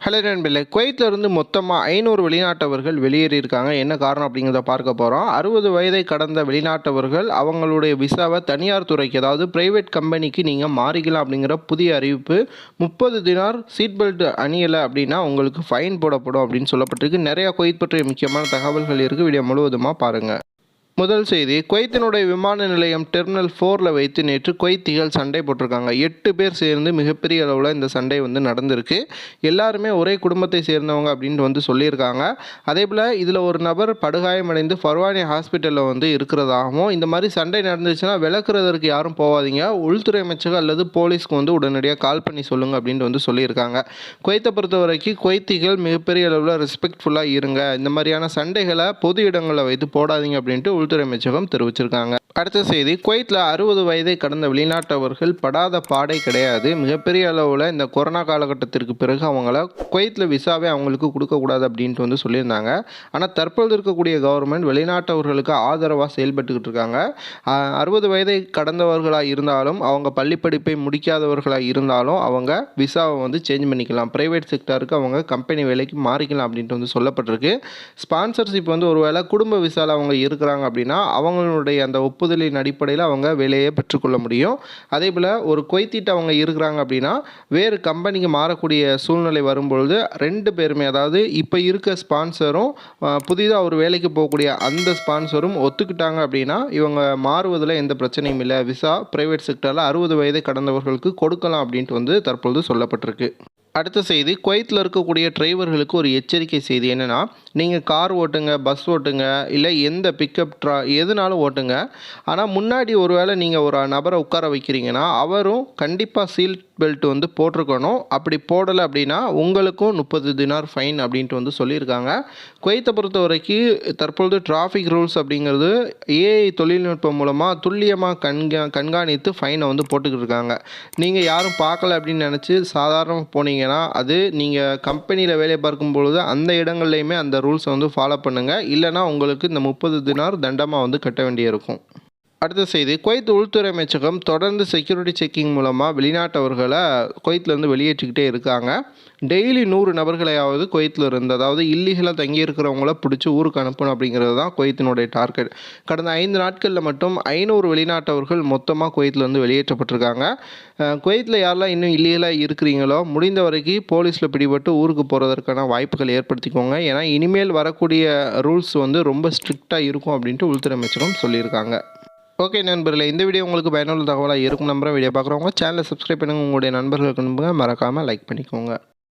Hello நண்பர்களே குவைத்தில் இருந்து மொத்தமாக ஐநூறு வெளிநாட்டவர்கள் வெளியேறியிருக்காங்க. என்ன காரணம் அப்படிங்கிறத பார்க்க போகிறோம் அறுபது வயதை கடந்த வெளிநாட்டவர்கள் அவங்களுடைய விசாவை தனியார் துறைக்கு அதாவது பிரைவேட் கம்பெனிக்கு நீங்கள் மாறிக்கலாம் அப்படிங்கிற புதிய அறிவிப்பு முப்பது தினார் சீட் பெல்ட் அணியலை அப்படின்னா உங்களுக்கு ஃபைன் போடப்படும் அப்படின்னு சொல்லப்பட்டிருக்கு. நிறையா குவைத் பற்றிய முக்கியமான தகவல்கள் இருக்குது வீடியோ முழுவதுமாக பாருங்கள் முதல் செய்தி குவைத்தினுடைய விமான நிலையம் டெர்மினல் ஃபோரில் வைத்து நேற்று குவைத்திகள் சண்டை போட்டிருக்காங்க. எட்டு பேர் சேர்ந்து மிகப்பெரிய அளவில் இந்த சண்டை வந்து நடந்திருக்கு. எல்லாருமே ஒரே குடும்பத்தை சேர்ந்தவங்க அப்படின்ட்டு வந்து சொல்லியிருக்காங்க. அதே போல் இதில் ஒரு நபர் படுகாயமடைந்து ஃபர்வானி ஹாஸ்பிட்டலில் வந்து இருக்கிறதாகவும் இந்த மாதிரி சண்டை நடந்துச்சுன்னா விளக்குறதற்கு யாரும் போகாதீங்க. உள்துறை அமைச்சகம் அல்லது போலீஸ்க்கு வந்து உடனடியாக கால் பண்ணி சொல்லுங்கள் அப்படின்ட்டு வந்து சொல்லியிருக்காங்க. குவைத்தை பொறுத்த வரைக்கும் குவைத்திகள் மிகப்பெரிய அளவில் ரெஸ்பெக்ட்ஃபுல்லாக இருங்க. இந்த மாதிரியான சண்டைகளை பொது இடங்களில் வைத்து போடாதீங்க அப்படின்ட்டு உள்துறை அமைச்சகம் தெரிவிச்சிருக்காங்க. அடுத்த செய்தி குவைத்தில் அறுபது வயதை கடந்த வெளிநாட்டவர்கள் படாத பாடை கிடையாது. மிகப்பெரிய அளவில் இந்த கொரோனா காலகட்டத்திற்கு பிறகு அவங்கள குவைத்தில் விசாவே அவங்களுக்கு கொடுக்கக்கூடாது அப்படின்ட்டு வந்து சொல்லியிருந்தாங்க. ஆனால் தற்பொழுது இருக்கக்கூடிய கவர்மெண்ட் வெளிநாட்டவர்களுக்கு ஆதரவாக செயல்பட்டுக்கிட்டு இருக்காங்க. அறுபது வயதை கடந்தவர்களாக இருந்தாலும் அவங்க பள்ளிப்படிப்பை முடிக்காதவர்களாக இருந்தாலும் அவங்க விசாவை வந்து சேஞ்ச் பண்ணிக்கலாம். ப்ரைவேட் செக்டருக்கு அவங்க கம்பெனி வேலைக்கு மாறிக்கலாம் அப்படின்ட்டு வந்து சொல்லப்பட்டிருக்கு. ஸ்பான்சர்ஷிப் வந்து ஒருவேளை குடும்ப விசாவில் அவங்க இருக்கிறாங்க அப்படின்னா அவங்களுடைய அந்த ஒப்புதலின் அடிப்படையில் அவங்க வேலையை பெற்றுக்கொள்ள முடியும். அதே போல் ஒரு கொய்த்திட்டு அவங்க இருக்கிறாங்க அப்படின்னா வேறு கம்பெனிக்கு மாறக்கூடிய சூழ்நிலை வரும்பொழுது ரெண்டு பேருமே அதாவது இப்போ இருக்க ஸ்பான்சரும் புதிதாக ஒரு வேலைக்கு போகக்கூடிய அந்த ஸ்பான்சரும் ஒத்துக்கிட்டாங்க அப்படின்னா இவங்க மாறுவதில் எந்த பிரச்சனையும் இல்லை. விசா பிரைவேட் செக்டரில் அறுபது வயதை கடந்தவர்களுக்கு கொடுக்கலாம் அப்படின்ட்டு வந்து தற்பொழுது சொல்லப்பட்டிருக்கு. அடுத்த செய்தி குவைத்தில் இருக்கக்கூடிய டிரைவர்களுக்கு ஒரு எச்சரிக்கை செய்தி என்னென்னா நீங்கள் கார் ஓட்டுங்க பஸ் ஓட்டுங்க இல்லை எந்த பிக்கப் ட்ரா எதுனாலும் ஓட்டுங்க. ஆனால் முன்னாடி ஒருவேளை நீங்கள் ஒரு நபரை உட்கார வைக்கிறீங்கன்னா அவரும் கண்டிப்பாக சீட் பெல்ட் வந்து போட்டிருக்கணும். அப்படி போடலை அப்படின்னா உங்களுக்கும் முப்பது தினார் ஃபைன் அப்படின்ட்டு வந்து சொல்லியிருக்காங்க. குவைத்தை பொறுத்த வரைக்கும் தற்பொழுது டிராஃபிக் ரூல்ஸ் அப்படிங்கிறது ஏஐ தொழில்நுட்பம் மூலமாக துல்லியமாக கண்கா கண்காணித்து ஃபைனை வந்து போட்டுக்கிட்டு இருக்காங்க. நீங்கள் யாரும் பார்க்கல அப்படின்னு நினச்சி சாதாரணமாக போனீங்கன்னா அது நீங்கள் கம்பெனியில் வேலை பார்க்கும் பொழுது அந்த இடங்கள்லையுமே அந்த ரூல்ஸை வந்து ஃபாலோ பண்ணுங்கள் இல்லைனா உங்களுக்கு இந்த முப்பது தினார் தண்டமாக வந்து கட்ட வேண்டியிருக்கும். அடுத்த செய்தி. குவைத் உள்துறை அமைச்சகம் தொடர்ந்து செக்யூரிட்டி செக்கிங் மூலமாக வெளிநாட்டவர்களை குவைத்திலேருந்து வெளியேற்றிக்கிட்டே இருக்காங்க. டெய்லி நூறு நபர்களையாவது குவைத்தில் இருந்து அதாவது இல்லீகலாக தங்கியிருக்கிறவங்கள பிடிச்சி ஊருக்கு அனுப்பணும் அப்படிங்கிறது தான் குவைத்தினுடைய டார்கெட் கடந்த ஐந்து நாட்களில் மட்டும் ஐநூறு வெளிநாட்டவர்கள் மொத்தமாக குவைத்திலேருந்து வெளியேற்றப்பட்டிருக்காங்க. குவைத்தில் யாரெல்லாம் இன்னும் இல்லீகலாக இருக்கிறீங்களோ முடிந்த வரைக்கும் போலீஸில் பிடிபட்டு ஊருக்கு போகிறதற்கான வாய்ப்புகள் ஏற்படுத்திக்கோங்க. ஏன்னா இனிமேல் வரக்கூடிய ரூல்ஸ் வந்து ரொம்ப ஸ்ட்ரிக்டாக இருக்கும் அப்படின்ட்டு உள்துறை அமைச்சகம் சொல்லியிருக்காங்க. ஓகே நண்பர்களே இந்த வீடியோ உங்களுக்கு பயனுள்ள தகவலாக இருக்கும் நம்புறேன் வீடியோ பார்க்குறவங்க சேனலை சப்ஸ்கிரைப் பண்ணுங்கள் உங்களுடைய நண்பர்களுக்கு நம்புங்க. மறக்காமல் லைக் பண்ணிக்கோங்க.